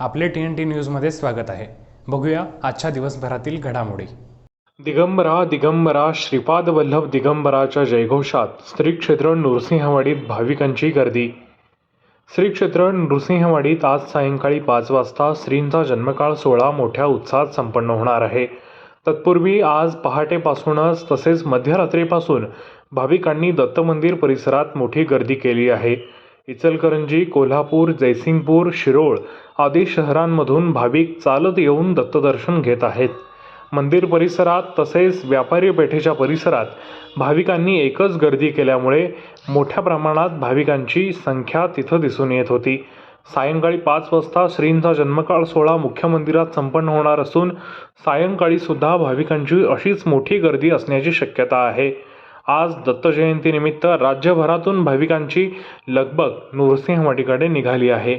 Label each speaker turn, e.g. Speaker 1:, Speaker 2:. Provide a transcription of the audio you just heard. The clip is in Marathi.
Speaker 1: आपले टी एन टी न्यूजमध्ये स्वागत आहे. बघूया आजच्या दिवसभरातील घडामोडी.
Speaker 2: दिगंबरा दिगंबरा श्रीपाद वल्लभ दिगंबराच्या जयघोषात श्री क्षेत्र नृसिंहवाडीत भाविकांची गर्दी. श्री क्षेत्र नृसिंहवाडीत आज सायंकाळी पाच वाजता श्रींचा जन्मकाळ सोहळा मोठ्या उत्साहात संपन्न होणार आहे. तत्पूर्वी आज पहाटेपासूनच तसेच मध्यरात्रीपासून भाविकांनी दत्त मंदिर परिसरात मोठी गर्दी केली आहे. इचलकरंजी कोल्हापूर जयसिंगपूर शिरोळ आदी शहरांमधून भाविक चालत येऊन दत्तदर्शन घेत आहेत. मंदिर परिसरात तसेच व्यापारी पेठेच्या परिसरात भाविकांनी एकच गर्दी केल्यामुळे मोठ्या प्रमाणात भाविकांची संख्या तिथं दिसून येत होती. सायंकाळी पाच वाजता श्रींचा जन्मकाळ सोहळा मुख्य मंदिरात संपन्न होणार असून सायंकाळीसुद्धा भाविकांची अशीच मोठी गर्दी असण्याची शक्यता आहे. आज दत्तजयंतीनिमित्त राज्यभरातून भाविकांची लगबग नृसिंहवाटीकडे निघाली आहे